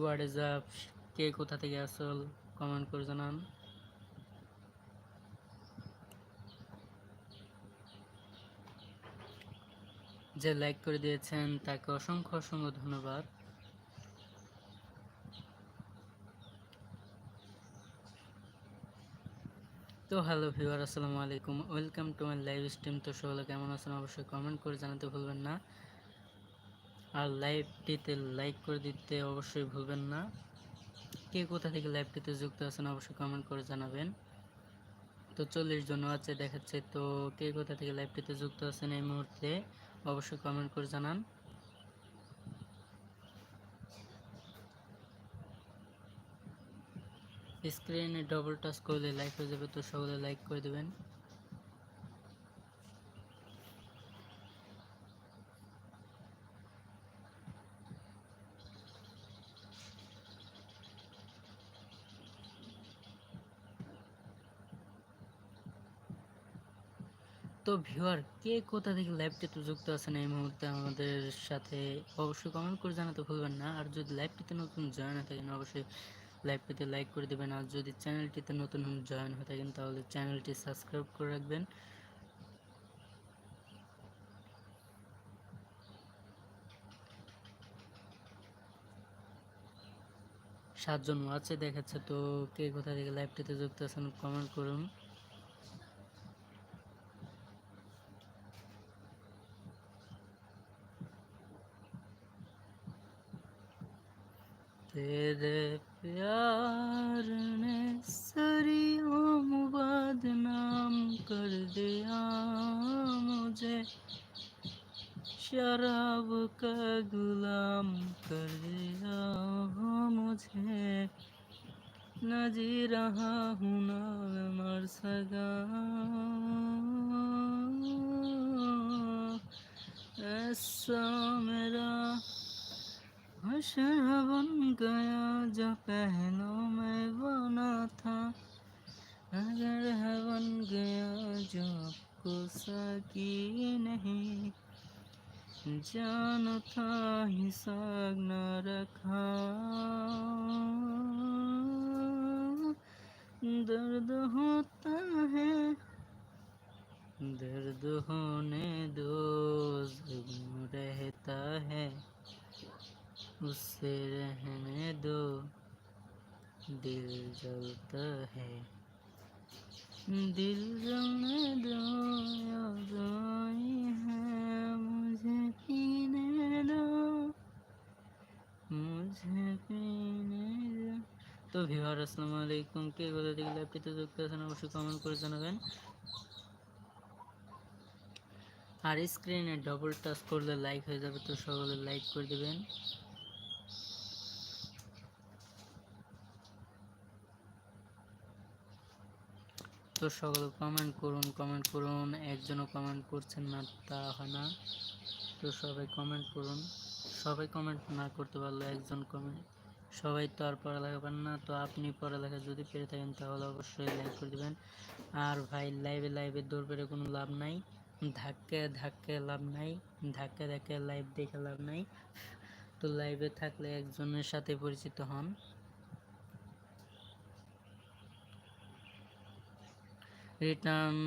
What is কে কোথা থেকে আসল কমেন্ট করে জানান। যে লাইক করে দিয়েছেন, তাকে অসংখ্য অসংখ্য ধন্যবাদ। তো হ্যালো ভিউয়ার আসসালামু আলাইকুম। Welcome to my live stream তো সকলে কেমন আছেন? অবশ্যই কমেন্ট করে জানাতে ভুলবেন না। আর লাইভটিতে লাইক করে দিতে অবশ্যই ভুলবেন না। কে কোথা থেকে লাইভটিতে যুক্ত আছেন অবশ্যই কমেন্ট করে জানাবেন। তো চল্লিশ জন আছে দেখাচ্ছে, তো কে কোথা থেকে লাইভটিতে যুক্ত আছেন এই মুহূর্তে অবশ্যই কমেন্ট করে জানান। স্ক্রিনে ডবল টাচ করলে লাইক হয়ে যাবে, তো সকলে লাইক করে দেবেন। তো ভিউয়ার কে কোথা থেকে লাইভটিতে যুক্ত আছেন এই মুহূর্তে আমাদের সাথে অবশ্যই কমেন্ট করে জানাতে ভুলবেন না। আর যদি লাইভটিতে নতুন জয়েন হয়ে থাকেন, অবশ্যই লাইভটিতে লাইক করে দেবেন। আর যদি চ্যানেলটিতে নতুন জয়েন হয়ে থাকেন, তাহলে চ্যানেলটি সাবস্ক্রাইব করে রাখবেন। সাতজন আছে, দেখাচ্ছে তো কে কোথা থেকে লাইভটিতে যুক্ত আছেন কমেন্ট করুন। तेरे प्यार ने सरियों बदनाम कर दिया मुझे शराब का गुलाम कर दिया मुझे न जी रहा हूँ ना मैं मर सका ऐसा मेरा हशर बन गया जो पहलों में बना था। अगर है बन गया जो आपको सकी नहीं। जान था हिसाब न रखा। दर्द होता दिल जलता है दिल जलने दो याद आई है मुझे पीने दो मुझे पीने दो তো ভিউয়ার আসসালামু আলাইকুম কে কোথা থেকে লাইভটিতে যুক্ত আছেন অবশ্যই কমেন্ট করে জানাবেন আর স্ক্রিনে ডবল টাচ করলে লাইক হয়ে যাবে তো সকলে লাইক করে দেবেন তো সকলে কমেন্ট করুন কমেন্ট করুন। একজনও কমেন্ট করছেন না, তা হয় না। তো সবাই কমেন্ট করুন। সবাই কমেন্ট না করতে পারলে একজন কমেন্ট সবাই তো আর পড়ালেখা পারেন না। তো আপনি পড়ালেখা যদি পেরে থাকেন, তাহলে অবশ্যই লাইক করে দেবেন। আর ভাই লাইভে লাইভে দৌড় পেরে কোনো লাভ নাই। ধাক্কে ধাক্কে লাভ নাই। ধাক্কে ধাক্কে লাইভ দেখে লাভ নাই। তো লাইভে থাকলে একজনের সাথে পরিচিত হন। রিটার্ন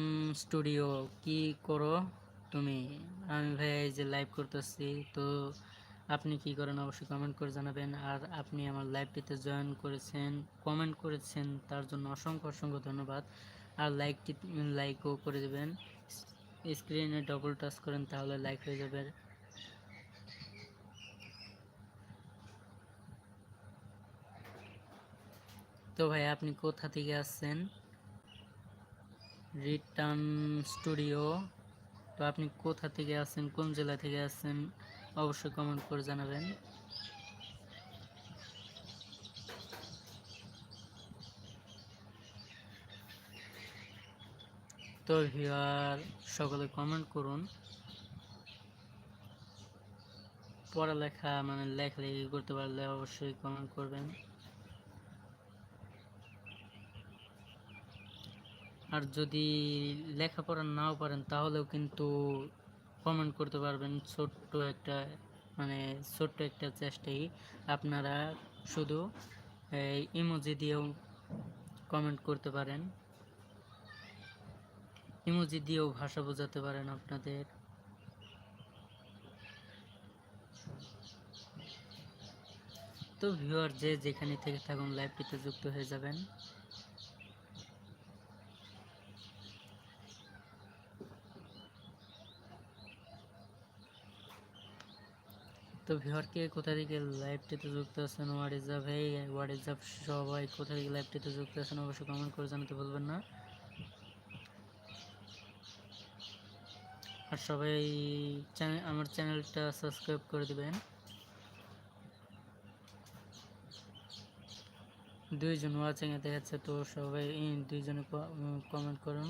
স্টুডিও কি করো তুমি? আমি ভাই এই যে লাইভ করতেছি, তো আপনি কি করেন অবশ্যই কমেন্ট করে জানাবেন। আর আপনি আমার লাইভটিতে জয়েন করেছেন কমেন্ট করেছেন, তার জন্য অসংখ্য অসংখ্য ধন্যবাদ। আর লাইকটি লাইকও করে দেবেন। স্ক্রিনে ডবল টাচ করেন, তাহলে লাইক হয়ে যাবে। তো ভাই, আপনি কোথা থেকে আসছেন? রিটার্ন স্টুডিও তো আপনি কোথা থেকে আসছেন কোন জেলা থেকে আসছেন অবশ্যই কমেন্ট করে জানাবেন। তো ভিউয়ার, সকলে কমেন্ট করুন। পড়ালেখা মানে লেখালেখি করতে পারলে অবশ্যই কমেন্ট করবেন। আর যদি লেখাপড়া নাও পারেন, তাহলেও কিন্তু কমেন্ট করতে পারবেন, ছোট্ট একটা মানে ছোট্ট একটা চেষ্টাই আপনারা শুধু ইমোজি দিয়েও কমেন্ট করতে পারেন। ইমোজি দিয়েও ভাষা বোঝাতে পারেন আপনাদের। তো ভিউয়ার যে যেখানে থেকে থাকুন, লাইভটিতে যুক্ত হয়ে যাবেন। তো ভিউয়ার কে কোথা থেকে লাইভটিতে যুক্ত আছেন what is up hey what is up সবাই? কোথা থেকে লাইভটিতে যুক্ত আছেন অবশ্যই কমেন্ট করে জানাতে বলবেন না। আর সবাই চ্যানেল আমার চ্যানেলটা সাবস্ক্রাইব করে দিবেন। দুইজন ওয়াচিং এ দেখাচ্ছে তো সবাই দুইজনে কমেন্ট করুন।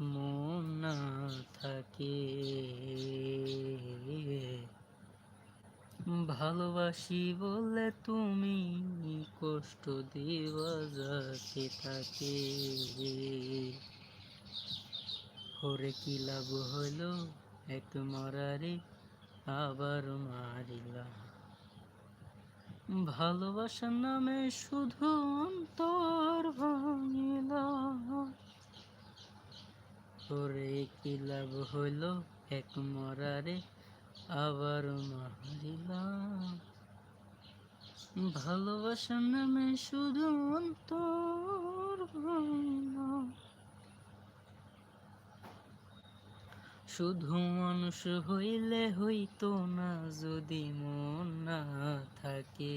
মন না থাকে। ভালোবাসি বলে তুমি কষ্ট দিবা যাকে তাকে। হরে কি লাভ হলো এক মরারে আবার মারিলা। ভালোবাসার নামে শুধু অন্তর ভাঙিলা। ওরে কি লাভ হইল? এক মরারে আবার মারিলাম। ভালোবাসার নামে শুধু অন্তর শুধু মানুষ হইলে হইতো না, যদি মন না থাকে।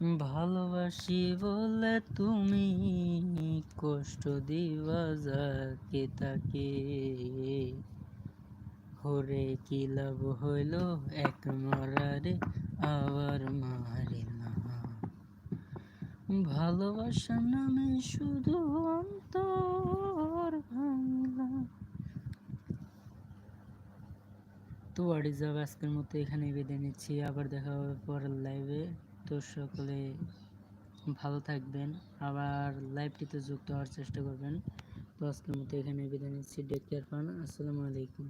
ভালোবাসি বলে তুমি কষ্ট দিবা যাকে তাকে। হরে কি লাভ হইল এক মরারে আবার মারিলাম। ভালোবাসার নামে শুধু অন্তর ভাঙলাম তো ইজ আজকের মতো এখানে বেঁধে নিচ্ছি। আবার দেখা হবে পরের লাইভে তো সকলে ভালো থাকবেন, আবার লাইভটিতে যুক্ত হওয়ার চেষ্টা করবেন। তো আজকের মতো এখানে বিদায় নিচ্ছি। ডেক কেয়ার পান আসসালামু আলাইকুম।